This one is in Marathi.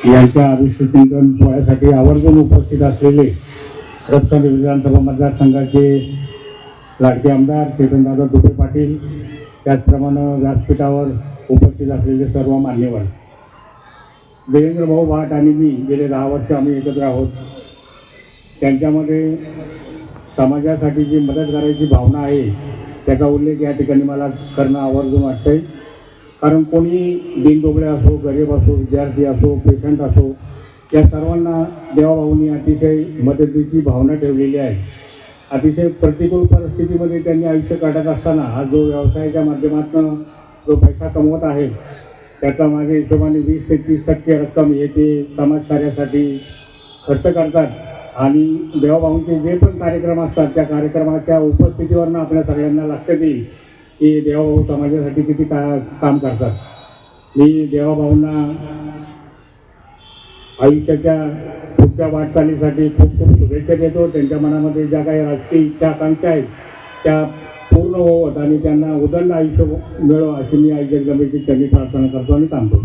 यांच्या अभिष्टचिंतन सोहळ्यासाठी आवर्जून उपस्थित असलेले रत्नागिरी विधानसभा मतदारसंघाचे लाडके आमदार चेतनदादा दुबे पाटील त्याचप्रमाणे व्यासपीठावर उपस्थित असलेले सर्व मान्यवर. देवेंद्र भाऊ भाट आणि मी गेले दहा वर्ष आम्ही एकत्र आहोत. त्यांच्यामध्ये समाजासाठी जी मदत करायची भावना आहे त्याचा उल्लेख या ठिकाणी मला करणं आवर्जून वाटतंय. कारण कोणी दिनदोबळे असो गरीब असो विद्यार्थी असो पेशंट असो या सर्वांना देवाभाऊंनी अतिशय मदतीची भावना ठेवलेली आहे. अतिशय प्रतिकूल परिस्थितीमध्ये त्यांनी आयुष्य काढत असताना हा जो व्यवसायाच्या माध्यमातून जो पैसा कमवत आहे त्याचा माझ्या हिशोबाने वीस ते तीस टक्के रक्कम हे ते समाजकार्यासाठी खर्च करतात. आणि देवाभाऊंचे जे पण कार्यक्रम असतात त्या कार्यक्रमाच्या उपस्थितीवरनं आपल्या सगळ्यांना लक्षात येईल की देवाभाऊ समाजासाठी किती का काम करतात. मी देवाभाऊंना आयुष्याच्या पुढच्या वाटचालीसाठी खूप खूप शुभेच्छा देतो. त्यांच्या मनामध्ये ज्या काही राजकीय इच्छा आकांक्षा आहेत त्या पूर्ण होवत आणि त्यांना उदंड आयुष्य मिळो अशी मी आई जगदंबेची त्यांनी प्रार्थना करतो आणि थांबतो